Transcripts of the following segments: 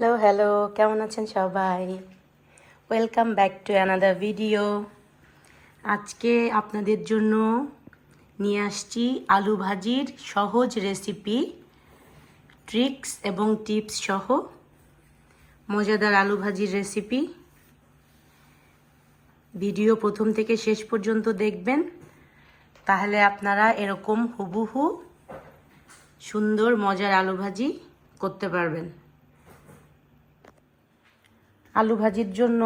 Hello hello কেমন আছেন সবাই? Welcome back to another video আজকে আপনাদের জন্য নিয়ে আসছি আলু ভাজির সহজ রেসিপি ট্রিক্স এবং টিপস সহ মজাদার আলু ভাজির রেসিপি ভিডিও প্রথম থেকে শেষ পর্যন্ত দেখবেন। তাহলে আপনারা এরকম হুবহু সুন্দর মজার আলু ভাজি করতে পারবেন। আলু ভাজির জন্য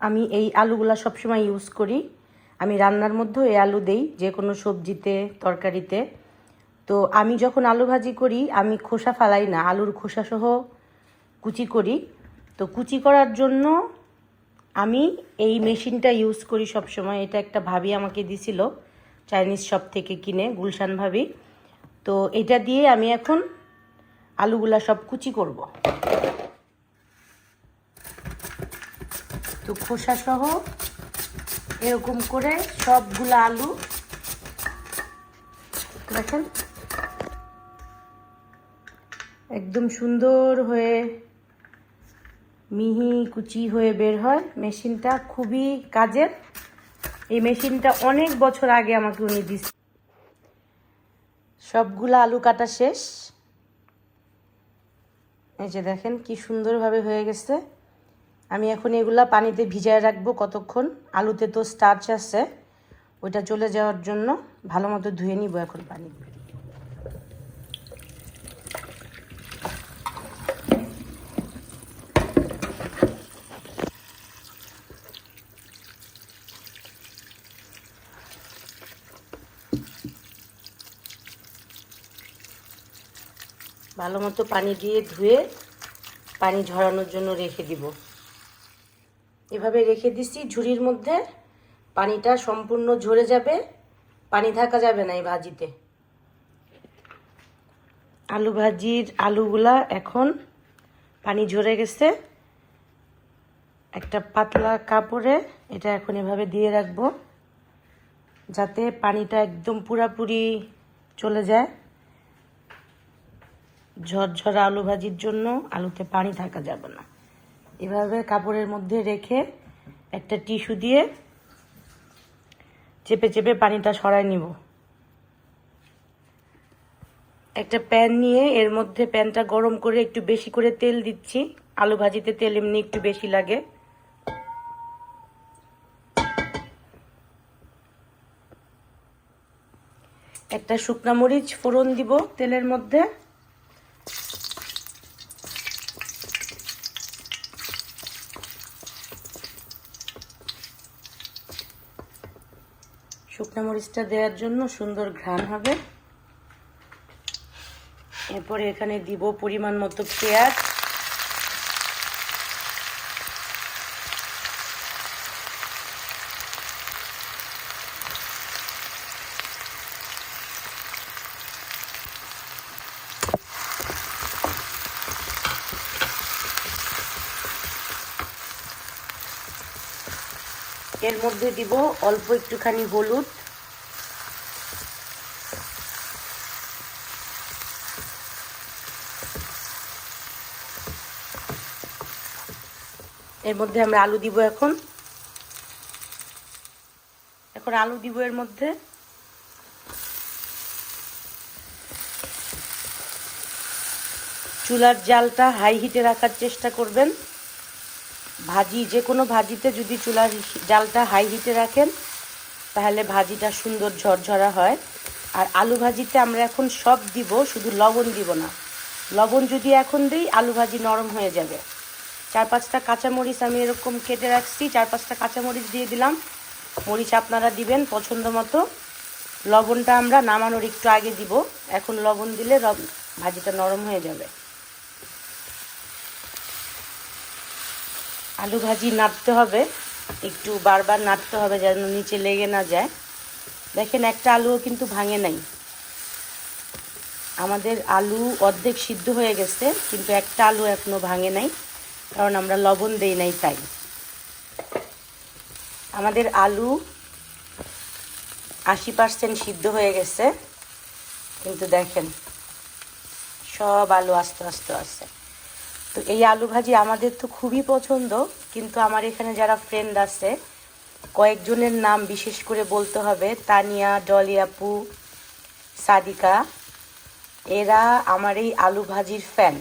আমি এই আলুগুলা সবসময় ইউজ করি। আমি রান্নার মধ্যেও এই আলু দেই, যে কোনো সবজিতে, তরকারিতে। তো আমি যখন আলু ভাজি করি, আমি খোসা ফালাই না, আলুর খোসা সহ কুচি করি। তো কুচি করার জন্য আমি এই মেশিনটা ইউজ করি সব সময় এটা একটা ভাবি আমাকে দিছিল, চাইনিজ শপ থেকে কিনে, গুলশান ভাবি। তো এটা দিয়ে আমি এখন আলুগুলা সব কুচি করব। তো খোসা সহ এরকম করে সবগুলো আলু। দেখেন? একদম সুন্দর হয়ে মিহি কুচি হয়ে বের হয়। মেশিনটা খুবই কাজের। এই মেশিনটা অনেক বছর আগে আমাকে উনি দিস সবগুলো আলু কাটা শেষ। এই যে দেখেন কি সুন্দরভাবে হয়ে গেছে। আমি এখন এগুলা পানিতে ভিজায় রাখব কতক্ষণ? আলুতে তো স্টার্চ আছে। ওইটা চলে যাওয়ার জন্য ভালো মতো ধুয়ে নিব এখন পানি। ভালো মতো পানি দিয়ে ধুয়ে পানি ঝরানোর জন্য রেখে দিব। এভাবে রেখে দিছি, ঝুড়ির মধ্যে। পানিটা সম্পূর্ণ ঝরে যাবে, পানি থাকা যাবে না এই ভাজিতে। আলু ভাজির আলুগুলা এখন পানি ঝরে গেছে। একটা পাতলা কাপড়ে এটা এখন এভাবে দিয়ে রাখব, যাতে পানিটা একদম পুরাপুরি চলে যায়। ঝরঝরা আলু ভাজির জন্য আলুতে পানি থাকা যাবে না। এভাবে কাপড়ের মধ্যে রেখে একটা টিস্যু দিয়ে চেপে চেপে পানিটা সরাই নিব। একটা প্যান নিয়ে এর মধ্যে প্যানটা গরম করে একটু বেশি করে তেল দিচ্ছি। আলু ভাজিতে তেল এমনি একটু বেশি লাগে। একটা শুকনা মরিচ ফোড়ন দিব তেলের মধ্যে। শুকনো মরিচটা দেওয়ার জন্য সুন্দর ঘ্রাণ হবে। এরপরে এখানে দিব পরিমাণ মতো পেঁয়াজ। এর মধ্যে দিব অল্প একটুখানি হলুদ। এর মধ্যে আমরা আলু দিব এখন। এখন আলু দিব এর মধ্যে। চুলার জালটা হাই হিটে রাখার চেষ্টা করবেন। ভাজি, যে কোনো ভাজিতে যদি চুলার জালটা হাই হিটে রাখেন, তাহলে ভাজিটা সুন্দর ঝরঝরা হয়। আর আলু ভাজিতে আমরা এখন সব দিব, শুধু লবণ দিব না। লবণ যদি এখন দিই, আলু ভাজি নরম হয়ে যাবে। চার পাঁচটা কাঁচামরিচ আমি এরকম কেটে রাখছি, চার পাঁচটা কাঁচামরিচ দিয়ে দিলাম। মরিচ আপনারা দিবেন পছন্দ মতো। লবণটা আমরা নামানোর একটু আগে দিব। এখন লবণ দিলে ভাজিটা নরম হয়ে যাবে। আলু ভাজি নাড়তে হবে। একটু বারবার নাড়তে হবে যেন নিচে লেগে না যায়। দেখেন একটা আলুও কিন্তু ভাঙে নাই। আমাদের আলু অর্ধেক সিদ্ধ হয়ে গেছে, কিন্তু একটা আলু এখনও ভাঙে নাই। কারণ আমরা লবণ দেই নাই তাই। আমাদের আলু আশি পার্সেন্ট সিদ্ধ হয়ে গেছে, কিন্তু দেখেন, সব আলু আস্তে আস্তে আছে। তো এই আলু ভাজি আমাদের তো খুবই পছন্দ, কিন্তু আমার এখানে যারা ফ্রেন্ড আছে, কয়েকজনের নাম বিশেষ করে বলতে হবে, তানিয়া ডলিয়াপু সাদিকা, এরা আমার এই আলু ভাজির ফ্যান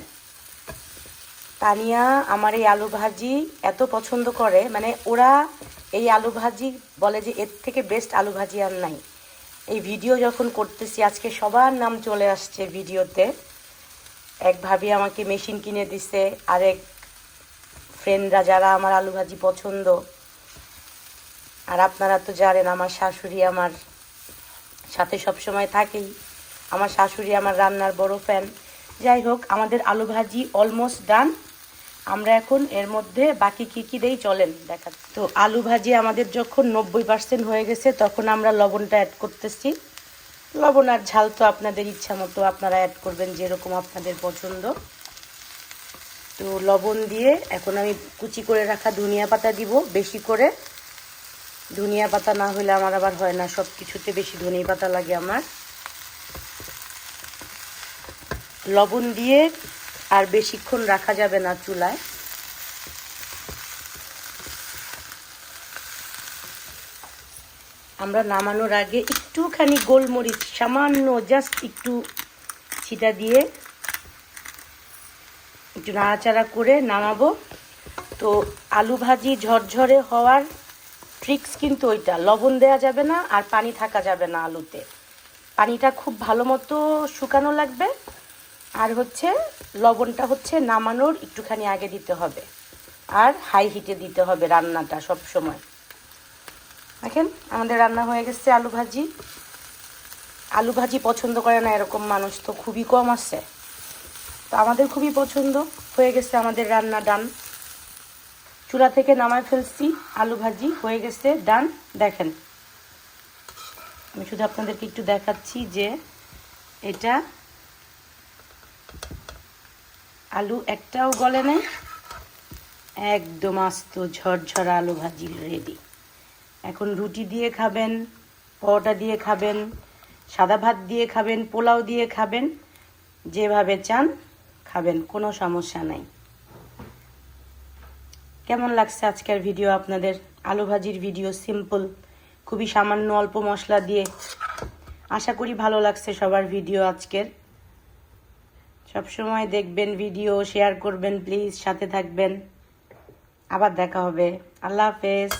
তানিয়া আমার এই আলু ভাজি এত পছন্দ করে মানে ওরা এই আলু ভাজি বলে যে এর থেকে বেস্ট আলু ভাজি আর নাই। এই ভিডিও যখন করতেছি, আজকে সবার নাম চলে আসছে ভিডিওতে এক ভাবি আমাকে মেশিন কিনে দিছে, আরেক ফ্রেন্ডরা যারা আমার আলু ভাজি পছন্দ, আর আপনারা তো জানেন আমার শাশুড়ি আমার সাথে সব সময় থাকেই। আমার শাশুড়ি আমার রান্নার বড় ফ্যান যাই হোক, আমাদের আলু ভাজি অলমোস্ট ডান আমরা এখন এর মধ্যে বাকি কী কী দেই চলেন দেখা তো আলু ভাজি আমাদের যখন নব্বই পার্সেন্ট হয়ে গেছে, তখন আমরা লবণটা অ্যাড করতেছি। লবণ আর ঝাল তো আপনাদের ইচ্ছা মতো আপনারা অ্যাড করবেন যেরকম আপনাদের পছন্দ। তো লবণ দিয়ে এখন আমি কুচি করে রাখা ধনিয়া পাতা দিব বেশি করে। ধনিয়া পাতা না হলে আমার আবার হয় না সব কিছুতে বেশি ধনিয়া পাতা লাগে আমার। লবণ দিয়ে আর বেশিক্ষণ রাখা যাবে না চুলায়। আমরা নামানোর আগে একটুখানি গোলমরিচ, সামান্য জাস্ট একটু ছিটা দিয়ে একটু নাড়াচাড়া করে নামাবো। তো আলু ভাজি ঝরঝরে হওয়ার ট্রিক্স কিন্তু ওইটা। লবণ দেওয়া যাবে না আর পানি থাকা যাবে না আলুতে। পানিটা খুব ভালো মতো শুকানো লাগবে। আর হচ্ছে লবণটা হচ্ছে নামানোর একটুখানি আগে দিতে হবে। আর হাই হিটে দিতে হবে রান্নাটা সব সময় দেখেন, আমাদের রান্না হয়ে গেছে আলু ভাজি। আলু ভাজি পছন্দ করে না এরকম মানুষ, তো খুবই কম আছে তো আমাদের খুবই পছন্দ, হয়ে গেছে আমাদের রান্না ডান চুলা থেকে নামায় ফেলছি, আলু ভাজি হয়ে গেছে ডান দেখেন, আমি শুধু আপনাদেরকে একটু দেখাচ্ছি যে এটা আলু একটাও গলে নেই। একদম আস্ত ঝরঝরা আলু ভাজি রেডি এখন রুটি দিয়ে খাবেন, পরোটা দিয়ে খাবেন, সাদা ভাত দিয়ে খাবেন, পোলাও দিয়ে খাবেন, যেভাবে চান খাবেন, কোনো সমস্যা নাই। কেমন লাগছে আজকের ভিডিও আপনাদের? আলু ভাজির ভিডিও সিম্পল খুবই সামান্য অল্প মশলা দিয়ে। আশা করি ভালো লাগছে সবার ভিডিও আজকের। সবসময় দেখবেন ভিডিও শেয়ার করবেন প্লিজ সাথে থাকবেন। আবার দেখা হবে। আল্লাহ হাফেজ।